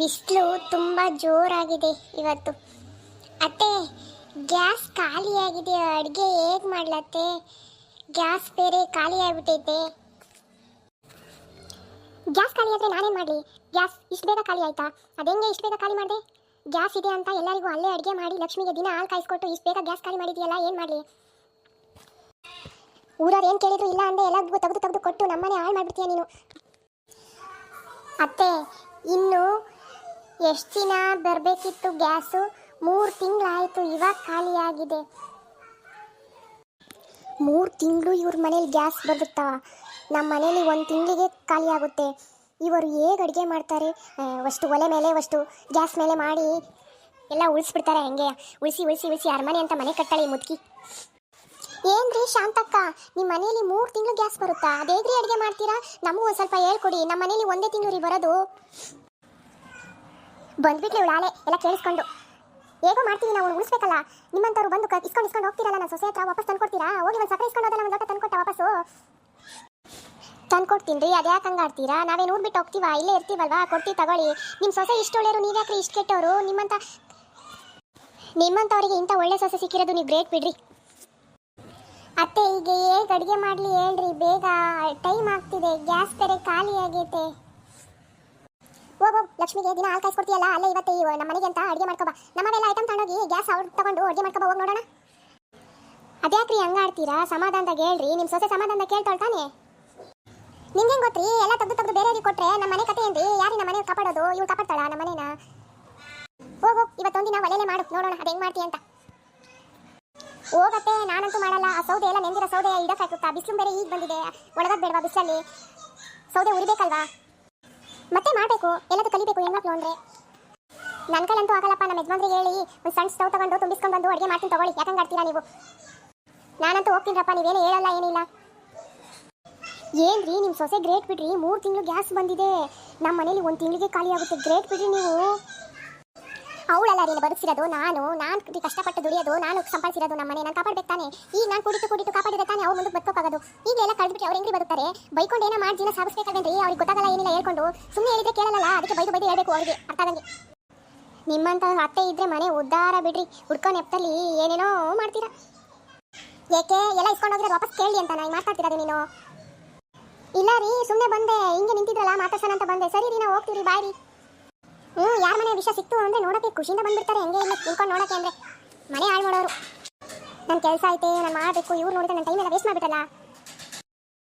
ಬಿಸಿಲು ತುಂಬ ಜೋರಾಗಿದೆ ಇವತ್ತು. ಅತ್ತೆ, ಗ್ಯಾಸ್ ಖಾಲಿಯಾಗಿದೆ, ಅಡುಗೆ ಹೇಗೆ ಮಾಡ್ಲತ್ತೆ ಗ್ಯಾಸ್ ಬೇರೆ ಖಾಲಿ ಆಗಿಬಿಟ್ಟೈತೆ. ಗ್ಯಾಸ್ ಖಾಲಿ ಆದರೆ ನಾನೇನು ಮಾಡಲಿ? ಗ್ಯಾಸ್ ಇಷ್ಟು ಬೇಗ ಖಾಲಿ ಆಯ್ತಾ? ಅದೆಂಗೆ ಇಷ್ಟು ಬೇಗ ಖಾಲಿ ಮಾಡಿದೆ? ಗ್ಯಾಸ್ ಇದೆ ಅಂತ ಎಲ್ಲರಿಗೂ ಅಲ್ಲೇ ಅಡುಗೆ ಮಾಡಿ, ಲಕ್ಷ್ಮಿಗೆ ದಿನ ಹಾಲು ಕಾಯಿಸ್ಕೊಟ್ಟು ಇಷ್ಟು ಬೇಗ ಗ್ಯಾಸ್ ಖಾಲಿ ಮಾಡಿದೆಯಲ್ಲ, ಏನು ಮಾಡಲಿ? ಊರವ್ರು ಏನು ಕೇಳಿದ್ರು ಇಲ್ಲ ಅಂದೆ, ಎಲ್ಲರಿಗೂ ತೆಗೆದು ತೆಗೆದು ಕೊಟ್ಟು ನಮ್ಮನೆ ಹಾಳು ಮಾಡಿಬಿಡ್ತೀಯ ನೀನು. ಅತ್ತೆ, ಇನ್ನು ಎಷ್ಟು ದಿನ ಬರಬೇಕಿತ್ತು ಗ್ಯಾಸು? ಮೂರು ತಿಂಗಳಾಯಿತು, ಇವಾಗ ಖಾಲಿಯಾಗಿದೆ. ಮೂರು ತಿಂಗಳು ಇವ್ರ ಮನೇಲಿ ಗ್ಯಾಸ್ ಬರುತ್ತಾ ನಮ್ಮ ಮನೇಲಿ ಒಂದು ತಿಂಗಳಿಗೆ ಖಾಲಿಯಾಗುತ್ತೆ. ಇವರು ಹೇಗೆ ಅಡುಗೆ ಮಾಡ್ತಾರೆ? ಅಷ್ಟು ಒಲೆ ಮೇಲೆ, ಅಷ್ಟು ಗ್ಯಾಸ್ ಮೇಲೆ ಮಾಡಿ ಎಲ್ಲ ಉಳಿಸ್ಬಿಡ್ತಾರೆ ಹಂಗೆ? ಉಳಿಸಿ ಉಳಿಸಿ ಉಳಿಸಿ ಅರಮನೆ ಅಂತ ಮನೆ ಕಟ್ಟಾಳಿ ಮುದುಕಿ. ಏನ್ರಿ ಶಾಂತಕ್ಕ ನಿಮ್ಮ ಮನೇಲಿ ಮೂರು ತಿಂಗಳು ಗ್ಯಾಸ್ ಬರುತ್ತಾ? ಅದೇಗ್ರಿ ಅಡುಗೆ ಮಾಡ್ತೀರಾ? ನಮಗೂ ಒಂದು ಸ್ವಲ್ಪ ಹೇಳ್ಕೊಡಿ. ನಮ್ಮ ಮನೇಲಿ ಒಂದೇ ತಿಂಗಳು ರೀ ಬರೋದು. ಬಂದ್ಬಿಟ್ಲೆ ಇವಳು ಎಲ್ಲ ಕೇಳಿಸ್ಕೊಂಡು. ಹೇಗೋ ಮಾಡ್ತೀವಿ ನಾವು, ಉಳಿಸ್ಬೇಕಲ್ಲ. ನಿಮ್ಮಂತವ್ರು ಬಂದು ಕ- ಇಸ್ಕೊಂಡು ಇಸ್ಕೊಂಡು ಹೋಗ್ತೀರಲ್ಲ ನಾನು ಸೊಸೆ ಹತ್ರ ವಾಪಸ್ ತಂದ್ಕೊಡ್ತೀರಾ? ಹೋಗಿ ಒಂದು ಸಕ್ಕರೆ ಇಸ್ಕೊಂಡು ಹೋದಲ್ಲ, ಒಂದು ಲೋಟ ತಂದ್ಕೊಟ್ಟ ವಾಪಸ್ಸು? ತಂದ್ಕೊಡ್ತೀನಿ ರೀ, ಅದ್ಯಾಕೆ ಹಂಗಾಡ್ತೀರಾ ನಾವೇನು ಊರ್ಬಿಟ್ಟು ಹೋಗ್ತೀವಾ? ಇಲ್ಲೇ ಇರ್ತೀವಲ್ವಾ? ಕೊಡ್ತೀವಿ ತಗೊಳ್ಳಿ. ನಿಮ್ಮ ಸೊಸೆ ಇಷ್ಟು ಒಳ್ಳೆಯರು ನೀವ್ಯಾಕ್ರಿ ಇಷ್ಟು ಕೆಟ್ಟವರು? ನಿಮ್ಮಂತ ನಿಮ್ಮಂಥವ್ರಿಗೆ ಇಂಥ ಒಳ್ಳೆ ಸೊಸೆ ಸಿಕ್ಕಿರೋದು ನೀವು ಗ್ರೇಟ್ ಬಿಡ್ರಿ. ಅತ್ತೆ ಈಗ ಹೇಗೆ ಅಡುಗೆ ಮಾಡಲಿ ಹೇಳ್ರಿ, ಬೇಗ. ಟೈಮ್ ಆಗ್ತಿದೆ, ಗ್ಯಾಸ್ ಬೇರೆ ಖಾಲಿ ಆಗೈತೆ ಹೋಗು ಲಕ್ಷ್ಮಿಗೆ ದಿನ ಹಾಲು ಕಾಯಿಸ್ಕೊಡ್ತೀಯಲ್ಲ, ಅಲ್ಲೇ ಇವತ್ತೆ ಈ ನಮ್ಮ ಮನೆಗೆ ಅಂತ ಅಡುಗೆ ಮಾಡ್ಕೊಬಾ. ನಮ್ಮವೆಲ್ಲ ಐಟಮ್ ತಗೊಂಡೋಗಿ ಗ್ಯಾಸ್ ಅವ್ರು ತಗೊಂಡು ಅಡುಗೆ ಮಾಡ್ಕೊಬಾ, ಹೋಗಿ ನೋಡೋಣ. ಅದ್ಯಾಕ್ರಿ ಹಂಗಾಡ್ತೀರಾ ಸಮಾಧಾನದಾಗ ಹೇಳ್ರಿ ನಿಮ್ಮ ಸೊಸೆ ಸಮಾಧಾನದಾಗ ಕೇಳ್ತಾಳ್ತಾನೆ. ನಿಮ್ಗೆ ಗೊತ್ತ್ರಿ? ಎಲ್ಲ ತಗ್ದು ತಗ್ದು ಬೇರೆಯವ್ರಿಗೆ ಕೊಟ್ರೆ ನಮ್ಮ ಮನೆ ಕತೆ ಏನ್ರಿ? ಯಾರಿ ನಮ್ಮ ಮನೆ ಕಾಪಾಡೋದು? ಇವ್ರು ಕಾಪಾಡ್ತಾಳ ನಮ್ಮ ಮನೇನ? ಹೋಗು ಇವತ್ತೊಂದಿನ ಒಲೆಲೆ ಮಾಡು, ನೋಡೋಣ ಅದು ಹೆಂಗ್ ಮಾಡ್ತೀಯ ಅಂತ. ಹೋಗತ್ತೆ, ನಾನಂತೂ ಮಾಡಲ್ಲ. ಆ ಸೌದೆ ಎಲ್ಲ ನೆಂದಿರೋ ಸೌದೆ ಇಡಕ್ಕಾಗುತ್ತಾ ಬಿಸಿಲು ಬೇರೆ ಈಗ ಬಂದಿದೆ. ಒಣಗದ್ ಬೇಡವಾ ಬಿಸಿಲಲ್ಲಿ? ಸೌದೆ ಉರಿಬೇಕಲ್ವಾ? ಮತ್ತೆ ಮಾಡಬೇಕು. ಎಲ್ಲದೂ ಕಲಿಬೇಕು ಹೆಣ್ಮಕ್ಳು ಅಂದ್ರೆ. ನನ್ನ ಕೈಲಂತೂ ಆಗಲ್ಲಪ್ಪ, ನಮ್ಮ ಯಜಮಾನ್ರಿಗೆ ಹೇಳಿ. ಒಂದು ಸಣ್ಣ ಸ್ಟವ್ ತಗೊಂಡು ತುಂಬಿಸ್ಕೊಂಡು ಬಂದು ಅಡುಗೆ ಮಾಡ್ತೀನಿ ತಗೊಳ್ಳಿ. ಯಾಕಂಗೆ ಆಡ್ತೀರಾ ನೀವು? ನಾನಂತೂ ಹೋಗ್ತೀನಪ್ಪ ನೀವೇನು ಹೇಳಲ್ಲ, ಏನಿಲ್ಲ. ಏನ್ರಿ ನಿಮ್ಮ ಸೊಸೆ ಗ್ರೇಟ್ ಬಿಡ್ರಿ. ಮೂರು ತಿಂಗಳು ಗ್ಯಾಸ್ ಬಂದಿದೆ. ನಮ್ಮ ಮನೇಲಿ ಒಂದು ತಿಂಗಳಿಗೆ ಖಾಲಿ ಆಗುತ್ತೆ. ಗ್ರೇಟ್ ಬಿಡ್ರಿ ನೀವು. ಅವಳಲ್ಲ ರೀ ಬದುಕಿರೋದು ನಾನು ನಾನು ಕಷ್ಟಪಟ್ಟು ದುಡಿಯೋದು, ನಾನು ಸಂಪಾದಿಸಿರೋದು ನಮ್ಮ ಮನೆ, ನಾನು ಕಾಪಾಡ್ಬೇಕು ತಾನೆ. ಈಗ ನಾನು ಕುಡಿತು ಕುಡಿತು ಕಾಪಾಡಿದ್ರೆ ತಾನೆ ಅವ್ರು ಮುಂದೆ ಬದುಕೋಕ್ಕಾಗೋದು ಈಗ ಎಲ್ಲ ಕಳೆದ್ಬಿಟ್ಟು ಅವ್ರು ಹೆಂಗ್ರಿ ಬದುಕ್ತಾರೆ? ಬೈಕೊಂಡು ಏನೋ ಮಾಡಿ ಜೀವನ ಸಾಗಿಸ್ಬೇಕಾಗೇನ್ರಿ ಅವ್ರಿಗೆ ಗೊತ್ತಾಗಲ್ಲ, ಏನಿಲ್ಲ ಹೇಳ್ಕೊಂಡು. ಸುಮ್ಮನೆ ಹೇಳಿದ್ರೆ ಕೇಳಲ್ಲ ಅದಕ್ಕೆ ಬೈದು ಬೈದು ಹೇಳಬೇಕು ಅವ್ರಿಗೆ. ಅರ್ಥ ಆಗಂಗೆ. ನಿಮ್ಮಂತ ಅತ್ತೆ ಇದ್ರೆ ಮನೆ ಉದ್ದಾರ ಬಿಡ್ರಿ. ಹುಡ್ಕೊಂಡು ಎಪ್ಪಲ್ಲಿ ಏನೇನೋ ಮಾಡ್ತೀರಾ. ಏಕೆ? ಎಲ್ಲ ಇಸ್ಕೊಂಡು ಹೋಗಿದ್ರೆ ವಾಪಸ್ ಕೇಳಿ ಅಂತ ನಾನು ಮಾತಾಡ್ತಿರೋದು ನೀನು? ಇಲ್ಲ ರೀ ಸುಮ್ಮನೆ ಬಂದೆ. ಹಿಂಗೆ ನಿಂತಿದ್ರಲ್ಲ, ಮಾತಾಡ್ಸೋಣ ಅಂತ ಬಂದೆ. ಸರಿ ರೀ, ನಾವು ಹೋಗ್ತೀವಿ ಬಾಯ್ ರೀ. ಹ್ಞೂ, ಯಾರ ಮನೆ ವಿಷಯ ಸಿಕ್ತು ಅಂದ್ರೆ ನೋಡೋಕೆ ಖುಷಿಯಿಂದ ಬಂದ್ಬಿಡ್ತಾರೆ. ಹೆಂಗೆ ಇಲ್ಲ ನಿಂತ್ಕೊಂಡು ನೋಡೋಕೆ ಅಂದ್ರೆ ಮನೆ ಹಾಳು ಮಾಡೋರು. ನನ್ನ ಕೆಲಸ ಐತೆ, ನಾನು ಮಾಡಬೇಕು, ಇವ್ರು ನೋಡಿದ್ರೆ ನನ್ನ ಟೈಮ್ ಎಲ್ಲ ವೇಸ್ಟ್ ಮಾಡಿಬಿಟ್ಟಲ್ಲ.